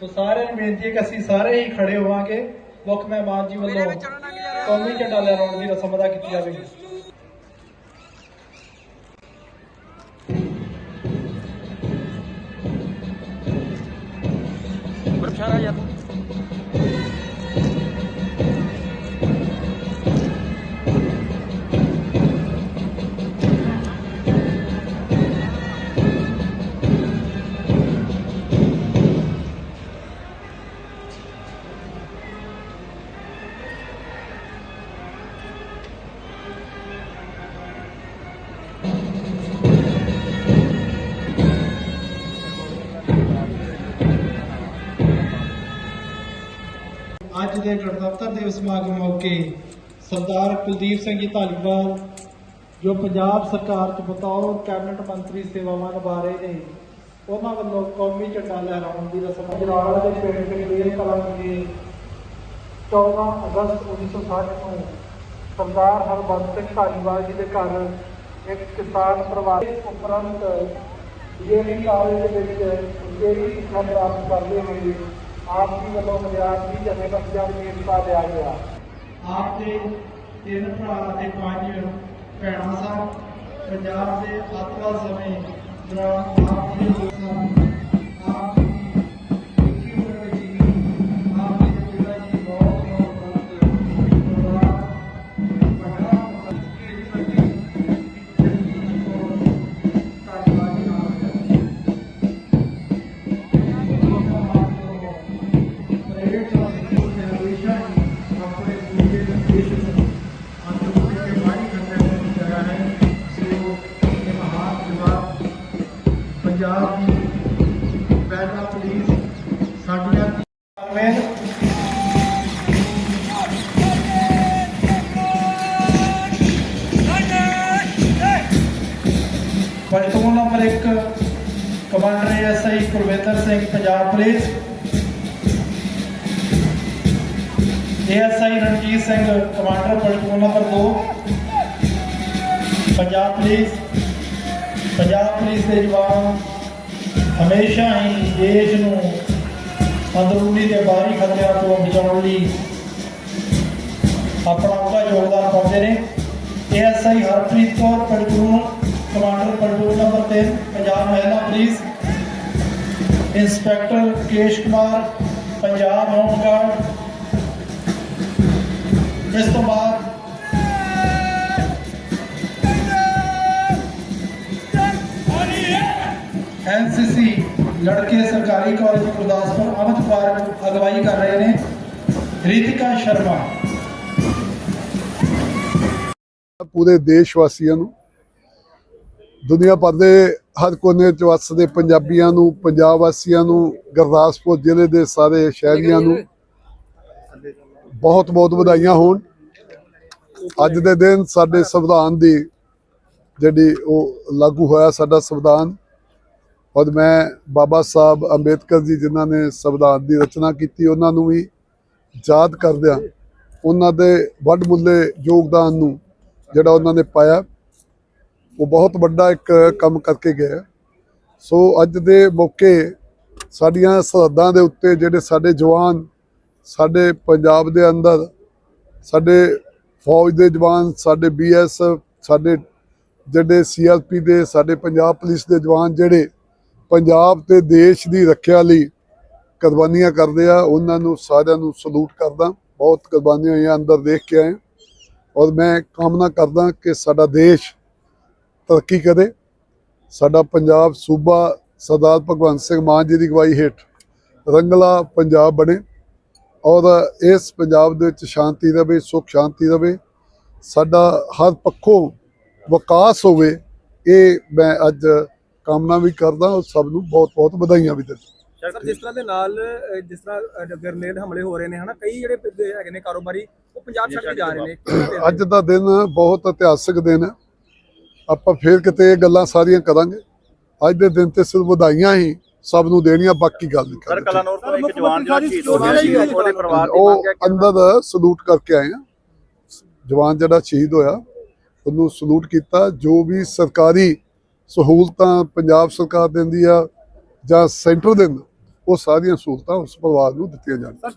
ਸੋ ਸਾਰਿਆਂ ਨੂੰ ਬੇਨਤੀ ਹੈ ਕਿ ਅਸੀਂ ਸਾਰੇ ਹੀ ਖੜੇ ਹੋਵਾਂਗੇ ਮੁੱਖ ਮਹਿਮਾਨ ਜੀ ਵੱਲੋਂ ਕੌਮੀ ਝੰਡਾ ਲਹਿਰਾਉਣ ਦੀ ਰਸਮ ਅਦਾ ਕੀਤੀ ਜਾਵੇਗੀ। ਅੱਜ ਦੇ ਗਣਤੰਤਰ ਦਿਵਸ ਸਮਾਗਮ ਮੌਕੇ ਸਰਦਾਰ ਕੁਲਦੀਪ ਸਿੰਘ ਜੀ ਧਾਲੀਵਾਲ, ਜੋ ਪੰਜਾਬ ਸਰਕਾਰ 'ਚ ਬਤੌਰ ਕੈਬਨਿਟ ਮੰਤਰੀ ਸੇਵਾਵਾਂ ਨਿਭਾ ਰਹੇ ਨੇ, ਉਹਨਾਂ ਵੱਲੋਂ ਕੌਮੀ ਝੰਡਾ ਲਹਿਰਾਉਣ ਦੀ ਰਸਮ ਅਜਰਾਲ ਦੇ ਪਿੰਡ ਕਲੀਅਰ ਕਲਾਂ ਦੇ 14 ਅਗਸਤ 1960 ਨੂੰ ਸਰਦਾਰ ਹਰਬੰਸ ਸਿੰਘ ਧਾਲੀਵਾਲ ਜੀ ਦੇ ਘਰ ਇੱਕ ਕਿਸਾਨ ਪਰਿਵਾਰ ਉਪਰੰਤ ਜਿਹੜੀ ਕਾਲਜ ਦੇ ਵਿੱਚ ਜਿਹੜੀ ਸਿੱਖਿਆ ਪ੍ਰਾਪਤ ਕਰਦੇ ਹੋਏ ਆਪ ਜੀ ਵੱਲੋਂ ਪੰਜਾਬ ਵਿਦਿਆਰਥੀ ਜਥੇਬੰਦੀਆਂ ਨੂੰ ਹਿੱਸਾ ਲਿਆ ਗਿਆ। ਆਪ ਦੇ ਤਿੰਨ ਭਰਾ ਅਤੇ ਪੰਜ ਭੈਣਾਂ ਸਨ। ਪੰਜਾਬ ਦੇ ਆਤਵਾਦ ਸਮੇਂ ਦੌਰਾਨ ਆਪ ਜੀ ਦੇ ਪੰਜਾਬ ਦੀ ਬੈਟਾ ਪੁਲਿਸ, ਸਾਡੀਆਂ ਮੈਂ platoon number 1 commander SI Kulwinder Singh, Punjab police. ASI Ranjit Singh, commander platoon number 2 Punjab police Punjab police ਦੇ ਜਵਾਨ ਹਮੇਸ਼ਾ ਹੀ ਦੇਸ਼ ਨੂੰ ਅੰਦਰੂਨੀ ਤੇ ਬਾਹਰੀ ਖਤਰਿਆਂ ਤੋਂ ਬਚਾਉਣ ਲਈ ਆਪਣਾ ਉਹਦਾ ਯੋਗਦਾਨ ਪਾਉਂਦੇ ਨੇ। ASI Harpreet Kaur platoon commander platoon number 3 Punjab ਮਹਿਲਾ police. Inspector Kesh Kumar, Punjab home guard ਇਸ ਤੋਂ ਬਾਅਦ ਲੜਕੇ ਸਰਕਾਰੀ ਕਾਲਜ ਗੁਰਦਾਸਪੁਰ ਅਮਿਤ ਪਾਰਕ ਅਗਵਾਈ ਕਰ ਰਹੇ ਨੇ। ਰਿਤਿਕਾ ਸ਼ਰਮਾ। ਪੂਰੇ ਦੇਸ਼ ਵਾਸੀਆਂ ਨੂੰ, ਦੁਨੀਆ ਭਰ ਦੇ ਹਰ ਕੋਨੇ ਚ ਵਸਦੇ ਪੰਜਾਬੀਆਂ ਨੂੰ, ਪੰਜਾਬ ਵਾਸੀਆਂ ਨੂੰ, ਗੁਰਦਾਸਪੁਰ ਜ਼ਿਲ੍ਹੇ ਦੇ ਸਾਰੇ ਸ਼ਹਿਰੀਆਂ ਨੂੰ ਬਹੁਤ ਬਹੁਤ ਵਧਾਈਆਂ ਹੋਣ। ਅੱਜ ਦੇ ਦਿਨ ਸਾਡੇ ਸੰਵਿਧਾਨ ਦੀ ਜਿਹੜੀ ਉਹ ਲਾਗੂ ਹੋਇਆ ਸਾਡਾ ਸੰਵਿਧਾਨ ਔਰ ਮੈਂ ਬਾਬਾ ਸਾਹਿਬ ਅੰਬੇਦਕਰ ਜੀ ਜਿਨ੍ਹਾਂ ਨੇ ਸੰਵਿਧਾਨ ਦੀ ਰਚਨਾ ਕੀਤੀ, ਉਹਨਾਂ ਨੂੰ ਵੀ ਯਾਦ ਕਰਦਿਆਂ ਉਹਨਾਂ ਦੇ ਵੱਡ ਮੁੱਲੇ ਯੋਗਦਾਨ ਨੂੰ ਜਿਹੜਾ ਉਹਨਾਂ ਨੇ ਪਾਇਆ, ਉਹ ਬਹੁਤ ਵੱਡਾ ਇੱਕ ਕੰਮ ਕਰਕੇ ਗਿਆ ਸੋ ਅੱਜ ਦੇ ਮੌਕੇ ਸਾਡੀਆਂ ਸਰਹੱਦਾਂ ਦੇ ਉੱਤੇ ਜਿਹੜੇ ਸਾਡੇ ਜਵਾਨ, ਸਾਡੇ ਪੰਜਾਬ ਦੇ ਅੰਦਰ, ਸਾਡੇ ਫੌਜ ਦੇ ਜਵਾਨ, ਸਾਡੇ ਬੀਐਸ ਸਾਡੇ ਜਿਹੜੇ ਸੀਆਰਪੀ ਦੇ, ਸਾਡੇ ਪੰਜਾਬ ਪੁਲਿਸ ਦੇ ਜਵਾਨ ਜਿਹੜੇ ਪੰਜਾਬ ਤੇ ਦੇਸ਼ ਦੀ ਰੱਖਿਆ ਲਈ ਕੁਰਬਾਨੀਆਂ ਕਰਦੇ ਆ, ਉਹਨਾਂ ਨੂੰ ਸਾਰਿਆਂ ਨੂੰ ਸਲੂਟ ਕਰਦਾ। ਬਹੁਤ ਕੁਰਬਾਨੀਆਂ ਹੋਈਆਂ, ਅੰਦਰ ਦੇਖ ਕੇ ਆਏ। ਔਰ ਮੈਂ ਕਾਮਨਾ ਕਰਦਾ ਕਿ ਸਾਡਾ ਦੇਸ਼ ਤਰੱਕੀ ਕਰੇ। ਸਾਡਾ ਪੰਜਾਬ ਸੂਬਾ ਸਰਦਾਰ ਭਗਵੰਤ ਸਿੰਘ ਮਾਨ ਜੀ ਦੀ ਅਗਵਾਈ ਹੇਠ ਰੰਗਲਾ ਪੰਜਾਬ ਬਣੇ ਔਰ ਇਸ ਪੰਜਾਬ ਦੇ ਵਿੱਚ ਸ਼ਾਂਤੀ ਰਵੇ, ਸੁਖ ਸ਼ਾਂਤੀ ਰਵੇ। ਸਾਡਾ ਹਰ ਪੱਖੋਂ ਵਿਕਾਸ ਹੋਵੇ, ਇਹ ਮੈਂ ਅੱਜ ਕਾਮਨਾ ਵੀ ਕਰਦਾ ਔਰ ਸਭ ਨੂੰ ਬਹੁਤ ਬਹੁਤ ਵਧਾਈਆਂ ਵੀ ਦਿੰਦਾ। ਸਰ ਜਿਸ ਤਰ੍ਹਾਂ ਦੇ ਨਾਲ ਜਿਸ ਤਰ੍ਹਾਂ ਗਰਨੇਡ ਹਮਲੇ ਹੋ ਰਹੇ ਨੇ ਹਨਾ ਕਈ ਜਿਹੜੇ ਹੈਗੇ ਨੇ ਕਾਰੋਬਾਰੀ ਉਹ ਪੰਜਾਬ ਛੱਡ ਕੇ ਜਾ ਰਹੇ ਨੇ। ਅੱਜ ਦਾ ਦਿਨ ਬਹੁਤ ਇਤਿਹਾਸਕ ਦਿਨ ਹੈ। ਆਪਾਂ ਫੇਰ ਕਿਤੇ ਇਹ ਗੱਲਾਂ ਸਾਰੀਆਂ ਕਰਾਂਗੇ। ਅੱਜ ਦੇ ਦਿਨ ਤੇ ਸਿਰਫ ਵਧਾਈਆਂ ਹੀ ਸਭ ਨੂੰ ਦੇਣੀਆਂ ਬਾਕੀ ਗੱਲ ਨਹੀਂ ਸਰ ਕਲਾਨੌਰ ਤੋਂ ਇੱਕ ਜਵਾਨ ਜਿਹੜਾ ਸ਼ਹੀਦ ਹੋ ਗਿਆ ਸਾਰੀ ਸੀ ਉਹਦੇ ਪਰਿਵਾਰ ਦੀ ਉਹ ਮੰਗ ਹੈ ਕਿ ਅੰਦਰ ਸਲੂਟ ਕਰਕੇ ਆਏ ਆ। ਜਵਾਨ ਜਿਹੜਾ ਸ਼ਹੀਦ ਹੋਇਆ ਉਹਨੂੰ ਸਲੂਟ ਕੀਤਾ। ਜੋ ਵੀ ਸਰਕਾਰੀ ਸਹੂਲਤਾਂ ਪੰਜਾਬ ਸਰਕਾਰ ਦਿੰਦੀ ਆ ਜਾਂ ਸੈਂਟਰ ਦਿੰਦਾ, ਉਹ ਸਾਰੀਆਂ ਸਹੂਲਤਾਂ ਉਸ ਪਰਿਵਾਰ ਨੂੰ ਦਿੱਤੀਆਂ ਜਾਣ।